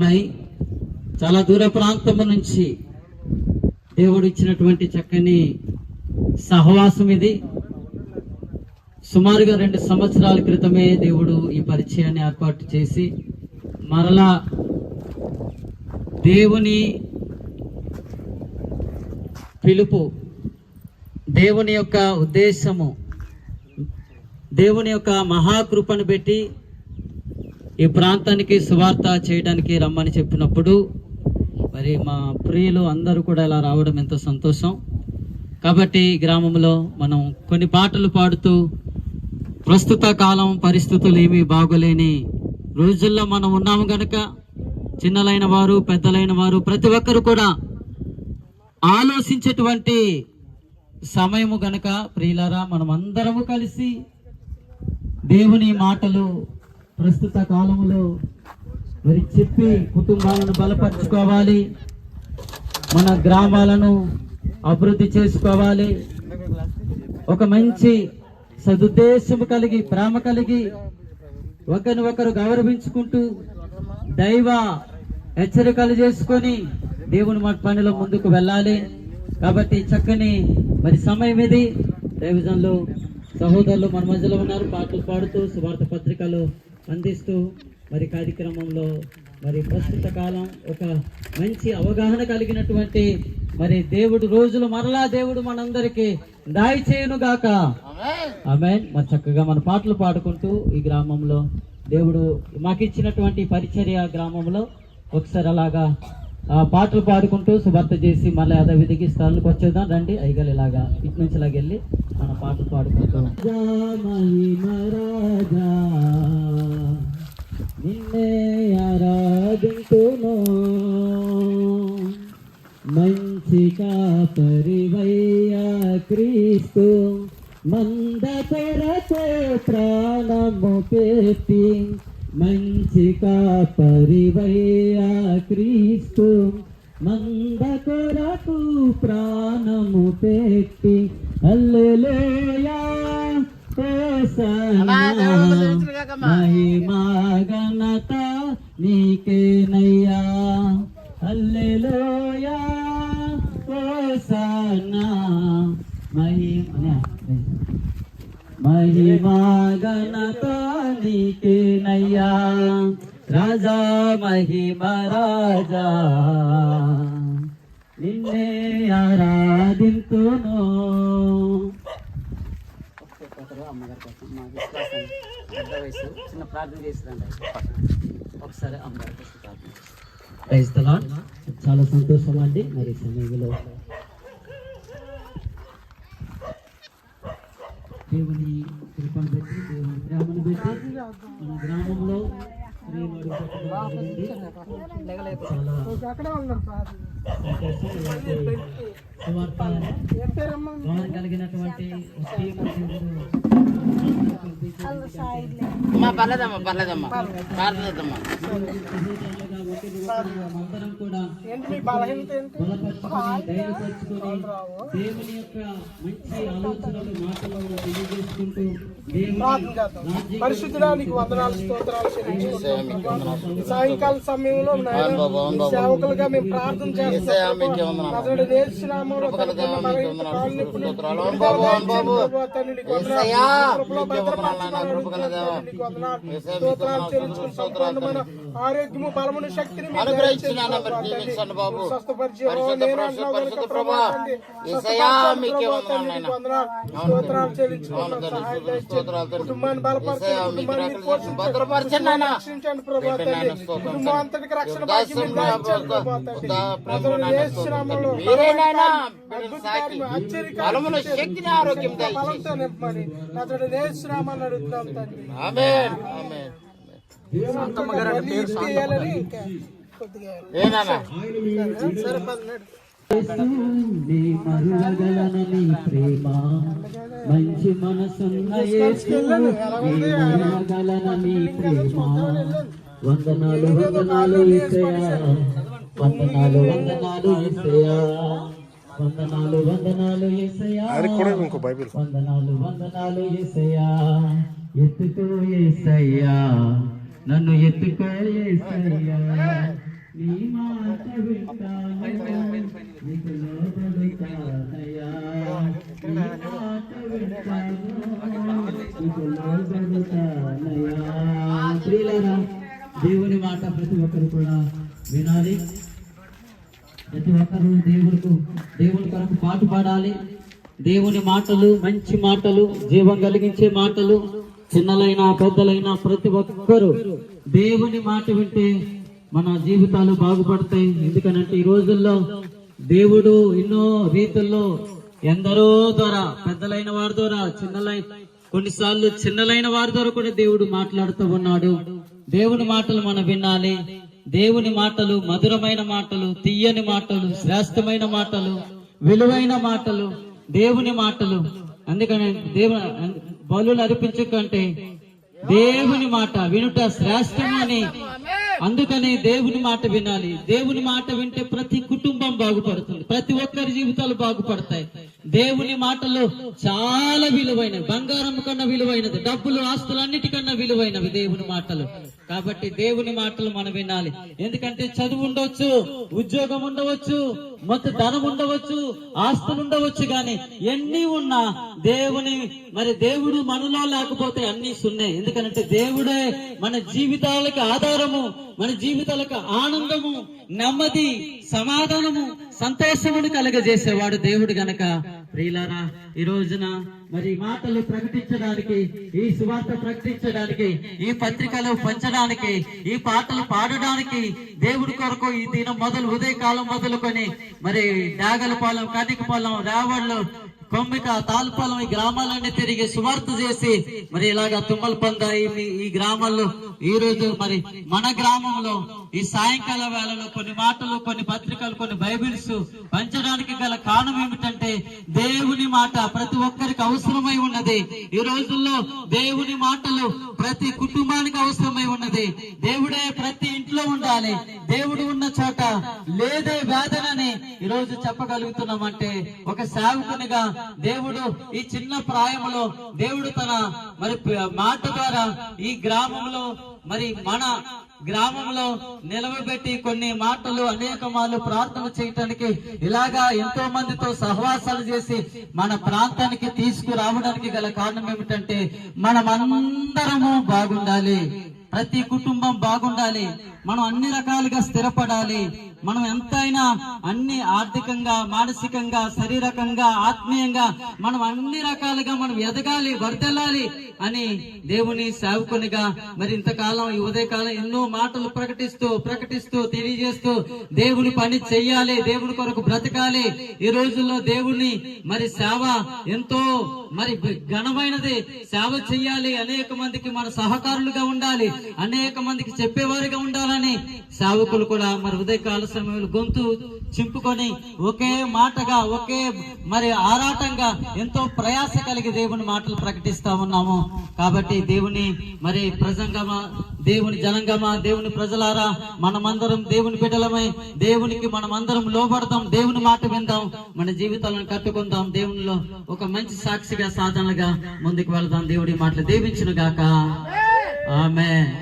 సిద్ధమై చాలా దూర ప్రాంతము నుంచి దేవుడు ఇచ్చినటువంటి చక్కని సహవాసం ఇది. సుమారుగా రెండు సంవత్సరాల క్రితమే దేవుడు ఈ పరిచయాన్ని ఏర్పాటు చేసి మరలా దేవుని పిలుపు దేవుని యొక్క ఉద్దేశము దేవుని యొక్క మహాకృపను పెట్టి ఈ ప్రాంతానికి సువార్త చేయడానికి రమ్మని చెప్పినప్పుడు మరి మా ప్రియులు అందరూ కూడా ఇలా రావడం ఎంతో సంతోషం. కాబట్టి గ్రామంలో మనం కొన్ని పాటలు పాడుతూ ప్రస్తుత కాలం పరిస్థితులు ఏమీ బాగోలేని రోజుల్లో మనం ఉన్నాము గనక చిన్నలైన వారు పెద్దలైన వారు ప్రతి ఒక్కరు కూడా ఆలోచించేటువంటి సమయము గనక ప్రియులారా మనం అందరము కలిసి దేవుని మాటలు ప్రస్తుత కాలంలో మరి చెప్పి కుటుంబాలను బలపరుచుకోవాలి. మన గ్రామాలను అభివృద్ధి చేసుకోవాలి. ఒక మంచి సదుద్దేశం కలిగి ప్రేమ కలిగి ఒకరిని ఒకరు గౌరవించుకుంటూ దైవ హెచ్చరికలు చేసుకొని దేవుని మా పనిలో ముందుకు వెళ్ళాలి. కాబట్టి చక్కని మరి సమయం ఇది. దైవజన్లు సహోదరులు మన మధ్యలో ఉన్నారు. పాటలు పాడుతూ సువార్త పత్రికలు అందిస్తూ మరి కార్యక్రమంలో మరి ప్రస్తుత కాలం ఒక మంచి అవగాహన కలిగినటువంటి మరి దేవుడు రోజులు మరలా దేవుడు మనందరికీ దాయి చేయనుగాక ఆమె మరి చక్కగా మన పాటలు పాడుకుంటూ ఈ గ్రామంలో దేవుడు మాకు ఇచ్చినటువంటి పరిచర్య గ్రామంలో ఒకసారి అలాగా ఆ పాటలు పాడుకుంటూ శుభర్త చేసి మళ్ళీ అదే విధికి స్థలానికి వచ్చేద్దాం. రండి అయ్యగారు ఇలాగా ఇటు నుంచి ఇలాగెళ్ళి మన పాటలు పాడుకుంటూ. మంద కొరకు ప్రాణము పెట్టి మంచిగా పరివయ్యా క్రీస్తు. మంద కొరకు ప్రాణము పెట్టి అల్లెలేయా మహిమా ఘనత నీకేనయ్యా. హల్లెలూయా. హోసన్నా మహిమ. మహిమా ఘనత నీకేనయ్యా రాజా మహిమ రాజా. నిన్నే ఆరాధింతును. అమ్మగారి కోసం మా విశ్వాసం పెద్ద వయసు చిన్న ప్రార్థన చేస్తుందండి ఒకసారి అమ్మగారి కోసం ప్రార్థన. చాలా సంతోషం అండి. మరి సమయంలో దేవుని కృపను పెట్టి దేవుని ప్రేమను పెట్టి మన గ్రామంలో కలిగినటువంటి అమ్మా పర్లేదమ్మా పర్లేదమ్మా అందరం కూడా బలపరుచుకొని ధైర్యపరుచుకొని దేవుని యొక్క మంచి ఆలోచనలు మాటలను తెలియజేసుకుంటూ దేవుని రాజ్యం పరిశుద్ధుడా నీకు వందనాలు స్తోత్రాలు సాయంకాల సమయంలో సేవకులుగా మేము ప్రార్థన చేస్తున్నాం. అతడు నేర్చున్నాము కాళ్ళు నొప్పులు. ప్రభు, తండ్రి నీకు వందనాలు. కృపలో భద్రపరచుకోవాలని నీకు వందనాలు. స్తోత్రాలు చెల్లించుకుంటున్నాం. మన ఆరోగ్యము బలమును శక్తిని బాబు. కుటుంబాన్ని బలపరచండి. కుటుంబం. అంతటికి రక్షణ శక్తిని ఆరోగ్యం బలంతో నింపమని అతడు తండ్రి. మరువగలనని ప్రేమ. మంచి మనసున్న యేసు నీ మరువగలనని ప్రేమ. వందనాలు వందనాలు యేసయ్యా వందనాలు వందనాలు యేసయ్యా వందనాలు వందనాలు యేసయ్యా వందనాలు వందనాలు యేసయ్యా ఎత్తుకో యేసయ్యా నన్ను ఎత్తుకో నీ మాట వింటాను. నీకు లోబడుతానయ్యా. నీ మాట వింటాను. నీకు లోబడుతానయ్యా. దేవుని మాట ప్రతి ఒక్కరు కూడా వినాలి. ప్రతి ఒక్కరు దేవుడికి దేవుని కొరకు పాటు పాడాలి దేవుని మాటలు మంచి మాటలు జీవం కలిగించే మాటలు చిన్నలైనా పెద్దలైనా ప్రతి ఒక్కరూ దేవుని మాట వింటే మన జీవితాలు బాగుపడతాయి. ఎందుకనంటే ఈ రోజుల్లో దేవుడు ఎన్నో రీతుల్లో ఎందరో ద్వారా పెద్దలైన వారి ద్వారా చిన్నలైన కొన్నిసార్లు చిన్నలైన వారి ద్వారా కూడా దేవుడు మాట్లాడుతూ ఉన్నాడు. దేవుని మాటలు మనం వినాలి. దేవుని మాటలు మధురమైన మాటలు తీయని మాటలు శ్రేష్టమైన మాటలు విలువైన మాటలు దేవుని మాటలు. అందుకని దేవు బలు అర్పించకంటే దేవుని మాట వినుట శ్రేష్టమని. అందుకనే దేవుని మాట వినాలి. దేవుని మాట వింటే ప్రతి కుటుంబం బాగుపడుతుంది. ప్రతి ఒక్కరి జీవితాలు బాగుపడతాయి. దేవుని మాటలు చాలా విలువైనవి. బంగారం కన్నా విలువైనది. డబ్బులు ఆస్తులు అన్నిటికన్నా విలువైనవి దేవుని మాటలు. కాబట్టి దేవుని మాటలు మనం వినాలి. ఎందుకంటే చదువు ఉండవచ్చు ఉద్యోగం ఉండవచ్చు మొత్తం ధనం ఉండవచ్చు ఆస్తులు ఉండవచ్చు గాని ఎన్ని ఉన్నా దేవుని మరి దేవుడు మనలో లేకపోతే అన్ని సున్నే. ఎందుకంటే దేవుడే మన జీవితాలకు ఆధారము మన జీవితాలకు ఆనందము నెమ్మది సమాధానము సంతోషమును కలగజేసేవాడు దేవుడు గనక. ప్రియులారా ఈ రోజున మరి మాటలు ప్రకటించడానికి ఈ సువార్త ప్రకటించడానికి ఈ పత్రికలు పంచడానికి ఈ పాటలు పాడడానికి దేవుడి కొరకు ఈ దినం మొదలు ఉదయకాలం మొదలుకొని మరి డాగలపాలెం కనికపాలెం రావళ్ళు కొమ్మిక తాల్పాలం ఈ గ్రామాలన్నీ తిరిగి సువార్త చేసి మరి ఇలాగా తుమ్మల పంద ఈ- గ్రామంలో గ్రామాల్లో ఈ రోజు మరి మన గ్రామంలో ఈ సాయంకాల వేళలో కొన్ని మాటలు కొన్ని పత్రికలు కొన్ని బైబిల్స్ పంచడానికి గల కారణం ఏమిటంటే దేవుని మాట ప్రతి ఒక్కరికి అవసరమై ఉన్నది. ఈ రోజుల్లో దేవుని మాటలు ప్రతి కుటుంబానికి అవసరమై ఉన్నది. దేవుడే ప్రతి ఇంట్లో ఉండాలి. దేవుడు ఉన్న చోట లేదే వేదన ఈ రోజు చెప్పగలుగుతున్నామంటే ఒక సేవకునిగా దేవుడు ఈ చిన్న ప్రాయంలో దేవుడు తన మరి మాట ద్వారా ఈ గ్రామంలో మరి మన గ్రామంలో నిలవబెట్టి కొన్ని మాటలు అనేక మార్లు ప్రార్థన చేయటానికి ఇలాగా ఎంతో మందితో సహవాసాలు చేసి మన ప్రాంతానికి తీసుకురావడానికి గల కారణం ఏమిటంటే మనమందరము బాగుండాలి. ప్రతి కుటుంబం బాగుండాలి. మనం అన్ని రకాలుగా స్థిరపడాలి. మనం ఎంతైనా అన్ని ఆర్థికంగా మానసికంగా శారీరకంగా ఆత్మీయంగా మనం అన్ని రకాలుగా మనం ఎదగాలి వర్దెల్లాలి అని దేవుని సేవకునిగా మరి ఇంతకాలం ఈ ఉదయకాలం ఎన్నో మాటలు ప్రకటిస్తూ ప్రకటిస్తూ తెలియజేస్తూ దేవుని పని చెయ్యాలి దేవుని కొరకు బ్రతకాలి. ఈ రోజుల్లో దేవుని మరి సేవ ఎంతో మరి ఘనమైనది. సేవ చెయ్యాలి. అనేక మందికి మన సహకారులుగా ఉండాలి. అనేక మందికి చెప్పేవారిగా ఉండాలని సేవకులు కూడా మరి ఉదయకాల సమయంలో గొంతు చింపుకొని ఒకే మాటగా ఒకే మరి ఆరాటంగా ఎంతో ప్రయాస కలిగి దేవుని మాటలు ప్రకటిస్తా ఉన్నాము. కాబట్టి దేవుని మరి ప్రజంగమా దేవుని జనంగమా దేవుని ప్రజలారా మనమందరం దేవుని బిడ్డలమై దేవునికి మనమందరం లోబడతాం దేవుని మాట విందాం. మన జీవితాలను కట్టుకుందాం. దేవునిలో ఒక మంచి సాక్షిగా సాధనగా ముందుకు వెళదాం. దేవుడి మాటలు దీవించును గాక ఆమె